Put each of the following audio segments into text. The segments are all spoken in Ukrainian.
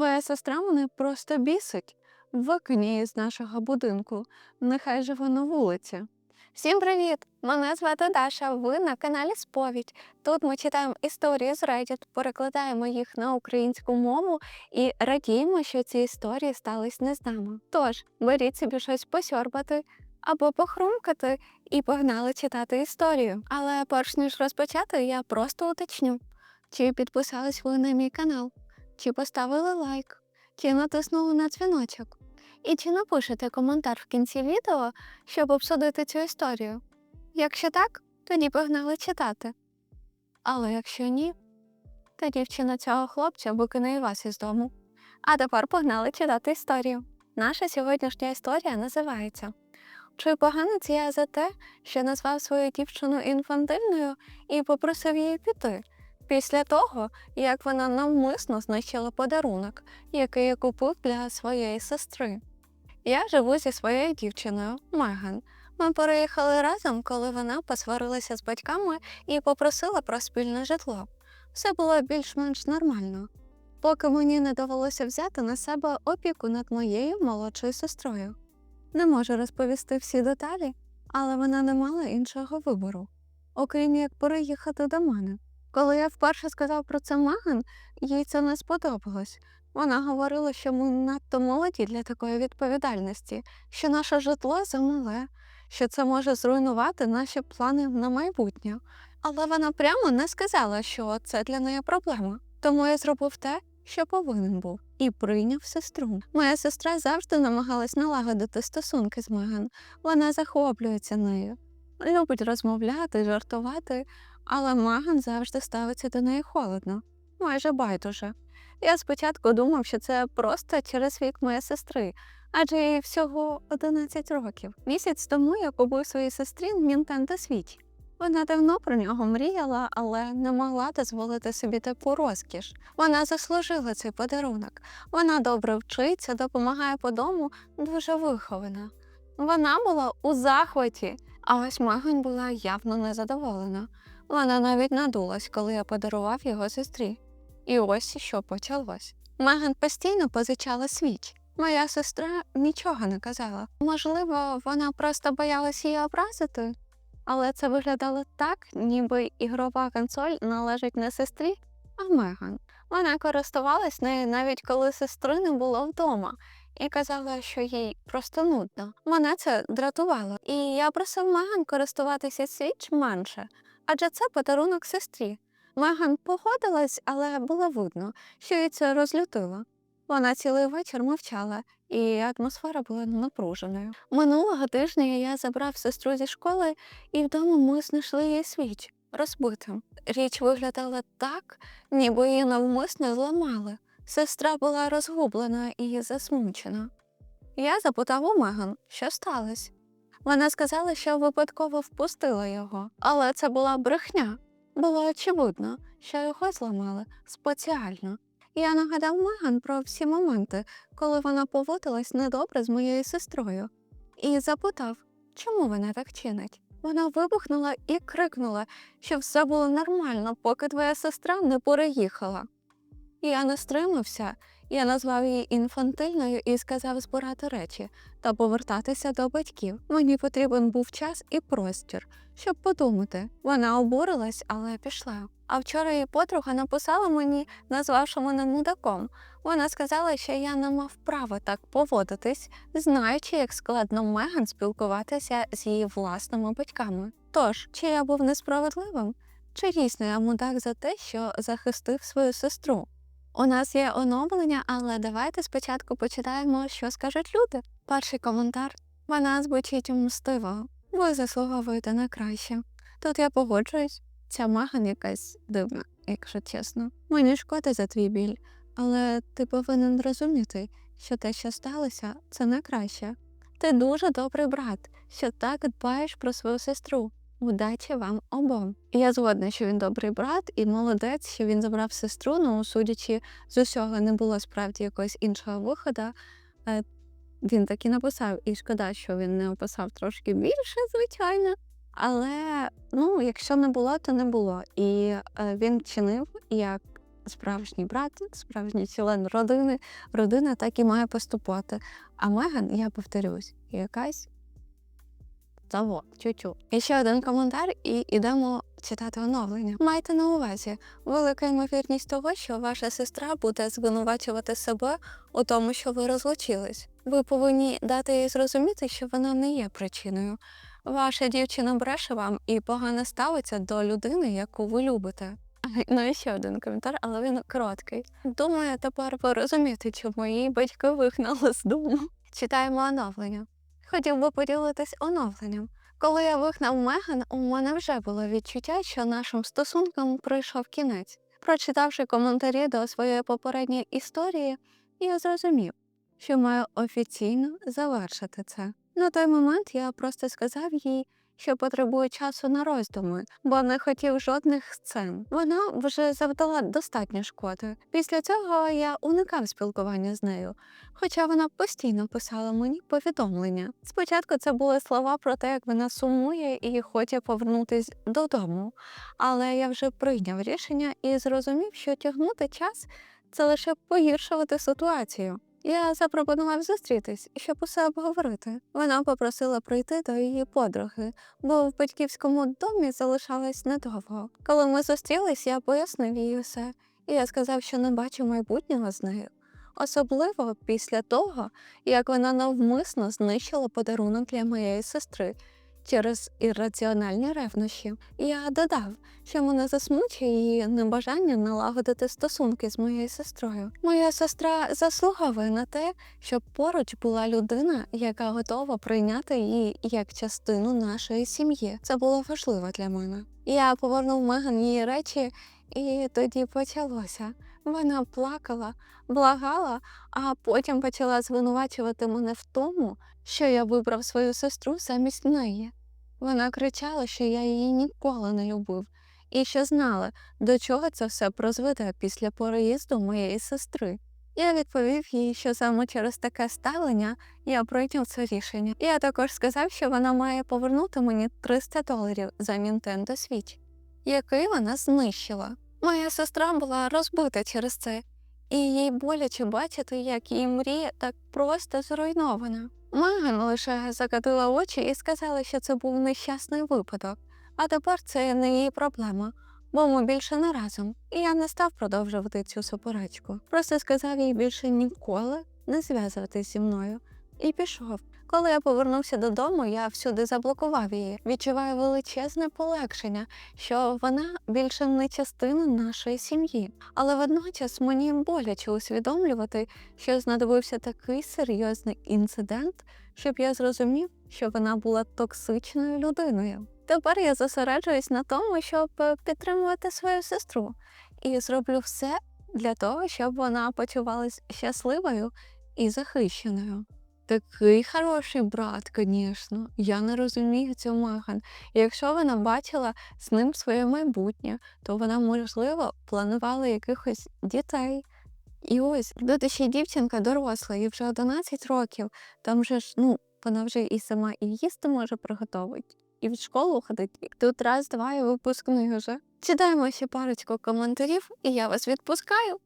Твоя сестра мене просто бісить. Викинь її з нашого будинку. Нехай живе на вулиці. Всім привіт! Мене звати Даша. Ви на каналі Сповідь. Тут ми читаємо історії з Reddit, перекладаємо їх на українську мову і радіємо, що ці історії стались не з нами. Тож беріть собі щось посьорбати або похрумкати і погнали читати історію. Але перш ніж розпочати, я просто уточню, чи підписались ви на мій канал, чи поставили лайк, чи натиснули на дзвіночок. І чи напишете коментар в кінці відео, щоб обсудити цю історію? Якщо так, тоді погнали читати. Але якщо ні, то дівчина цього хлопця викине і вас із дому. А тепер погнали читати історію. Наша сьогоднішня історія називається Чи поганець я за те, що назвав свою дівчину інфантильною і попросив її піти, після того, як вона навмисно знищила подарунок, який я купив для своєї сестри. Я живу зі своєю дівчиною Меган. Ми переїхали разом, коли вона посварилася з батьками і попросила про спільне житло. Все було більш-менш нормально, поки мені не довелося взяти на себе опіку над моєю молодшою сестрою. Не можу розповісти всі деталі, але вона не мала іншого вибору, окрім як переїхати до мене. Коли я вперше сказав про це Меган, їй це не сподобалось. Вона говорила, що ми надто молоді для такої відповідальності, що наше житло замале, що це може зруйнувати наші плани на майбутнє. Але вона прямо не сказала, що це для неї проблема. Тому я зробив те, що повинен був, і прийняв сестру. Моя сестра завжди намагалась налагодити стосунки з Меган. Вона захоплюється нею, любить розмовляти, жартувати, але Меган завжди ставиться до неї холодно, майже байдуже. Я спочатку думав, що це просто через вік моєї сестри, адже їй всього 11 років. Місяць тому я купив своїй сестрі Nintendo Switch. Вона давно про нього мріяла, але не могла дозволити собі таку розкіш. Вона заслужила цей подарунок. Вона добре вчиться, допомагає по дому, дуже вихована. Вона була у захваті, а ось Меган була явно незадоволена. Вона навіть надулась, коли я подарував його сестрі. І ось що почалось. Меган постійно позичала свіч. Моя сестра нічого не казала. Можливо, вона просто боялась її образити, але це виглядало так, ніби ігрова консоль належить не сестрі, а Меган. Вона користувалась нею навіть коли сестри не було вдома, і казала, що їй просто нудно. Мене це дратувало, і я просив Меган користуватися свіч менше, адже це подарунок сестрі. Меган погодилась, але було видно, що її це розлютило. Вона цілий вечір мовчала, і атмосфера була напруженою. Минулого тижня я забрав сестру зі школи, і вдома ми знайшли її свіч розбитим. Річ виглядала так, ніби її навмисно зламали. Сестра була розгублена і засмучена. Я запитав у Меган, що сталося. Вона сказала, що випадково впустила його, але це була брехня. Було очевидно, що його зламали спеціально. Я нагадав Меган про всі моменти, коли вона поводилась недобре з моєю сестрою, і запитав, чому вона так чинить. Вона вибухнула і крикнула, що все було нормально, поки твоя сестра не переїхала. Я не стримався, я назвав її інфантильною і сказав збирати речі та повертатися до батьків. Мені потрібен був час і простір, щоб подумати. Вона обурилась, але пішла. А вчора її подруга написала мені, назвавши мене мудаком. Вона сказала, що я не мав права так поводитись, знаючи, як складно Меган спілкуватися з її власними батьками. Тож, чи я був несправедливим, чи дійсно я мудак за те, що захистив свою сестру? У нас є оновлення, але давайте спочатку почитаємо, що скажуть люди. Перший коментар. Вона звучить мстиво. Ви заслуговуєте на краще. Тут я погоджуюсь. Ця Меган якась дивна, якщо чесно. Мені шкода за твій біль, але ти повинен розуміти, що те, що сталося, це не краще. Ти дуже добрий брат, що так дбаєш про свою сестру. Удачі вам обом. Я згодна, що він добрий брат і молодець, що він забрав сестру. Ну, судячи з усього, не було справді якогось іншого виходу. Е, Він так і написав, і шкода, що він не описав трошки більше, звичайно. Але ну, якщо не було, то не було. І е, він чинив як справжній брат, справжній член родини. Родина так і має поступати. А Меган, я повторюсь, якась того, чуть-чуть. І ще один коментар, і йдемо читати оновлення. Майте на увазі, велика ймовірність того, що ваша сестра буде звинувачувати себе у тому, що ви розлучились. Ви повинні дати їй зрозуміти, що вона не є причиною. Ваша дівчина бреше вам і погано ставиться до людини, яку ви любите. Ну і ще один коментар, але він короткий. Думаю, тепер ви розумієте, чому її батьки вигнали з дому. Читаємо оновлення. Хотів би поділитись оновленням. Коли я вигнав Меган, у мене вже було відчуття, що нашим стосункам прийшов кінець. Прочитавши коментарі до своєї попередньої історії, я зрозумів, що маю офіційно завершити це. На той момент я просто сказав їй, що потребує часу на роздуми, бо не хотів жодних сцен. Вона вже завдала достатньо шкоди. Після цього я уникав спілкування з нею, хоча вона постійно писала мені повідомлення. Спочатку це були слова про те, як вона сумує і хоче повернутись додому. Але я вже прийняв рішення і зрозумів, що тягнути час це лише погіршувати ситуацію. Я запропонував зустрітись, щоб усе обговорити. Вона попросила прийти до її подруги, бо в батьківському домі залишалась недовго. Коли ми зустрілись, я пояснив їй усе, і я сказав, що не бачу майбутнього з нею. Особливо після того, як вона навмисно знищила подарунок для моєї сестри через ірраціональні ревнощі. Я додав, що мене засмучує її небажання налагодити стосунки з моєю сестрою. Моя сестра заслуговує на те, щоб поруч була людина, яка готова прийняти її як частину нашої сім'ї. Це було важливо для мене. Я повернув Меган її речі, і тоді почалося. Вона плакала, благала, а потім почала звинувачувати мене в тому, що я вибрав свою сестру замість неї. Вона кричала, що я її ніколи не любив, і що знала, до чого це все прозведе після переїзду моєї сестри. Я відповів їй, що саме через таке ставлення я прийняв це рішення. Я також сказав, що вона має повернути мені 300 доларів за Nintendo Switch, який вона знищила. Моя сестра була розбита через це, і їй боляче бачити, як її мрія так просто зруйнована. Меган лише закатила очі і сказала, що це був нещасний випадок, а тепер це не її проблема, бо ми більше не разом, і я не став продовжувати цю суперечку. Просто сказав їй більше ніколи не зв'язуватись зі мною і пішов. Коли я повернувся додому, я всюди заблокував її. Відчуваю величезне полегшення, що вона більше не частина нашої сім'ї. Але водночас мені боляче усвідомлювати, що знадобився такий серйозний інцидент, щоб я зрозумів, що вона була токсичною людиною. Тепер я зосереджуюсь на тому, щоб е, підтримувати свою сестру, і зроблю все для того, щоб вона почувалась щасливою і захищеною. Такий хороший брат, звісно. Я не розумію цю Меган. Якщо вона бачила з ним своє майбутнє, то вона, можливо, планувала якихось дітей. І ось тут ще дівчинка доросла, їй вже 11 років. Там же ж, ну, вона вже і сама і їсти може приготувати, і в школу ходить. Тут раз, два і випускний вже. Читаємо ще парочку коментарів, і я вас відпускаю.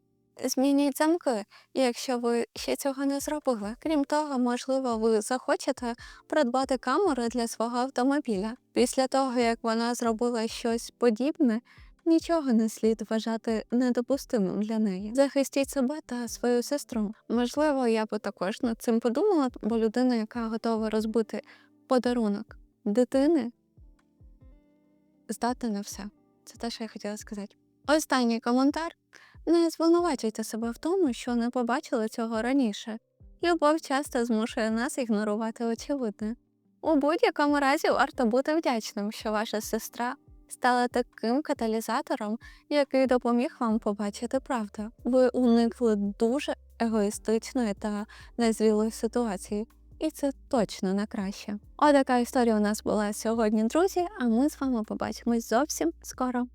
Змініть замки, якщо ви ще цього не зробили. Крім того, можливо, ви захочете придбати камеру для свого автомобіля. Після того, як вона зробила щось подібне, нічого не слід вважати недопустимим для неї. Захистіть себе та свою сестру. Можливо, я би також над цим подумала, бо людина, яка готова розбити подарунок дитини, здатна на все. Це те, що я хотіла сказати. Останній коментар. Не звинувачуйте себе в тому, що не побачили цього раніше. Любов часто змушує нас ігнорувати очевидне. У будь-якому разі варто бути вдячним, що ваша сестра стала таким каталізатором, який допоміг вам побачити правду. Ви уникли дуже егоїстичної та незрілої ситуації, і це точно на краще. Отака історія у нас була сьогодні, друзі. А ми з вами побачимось зовсім скоро.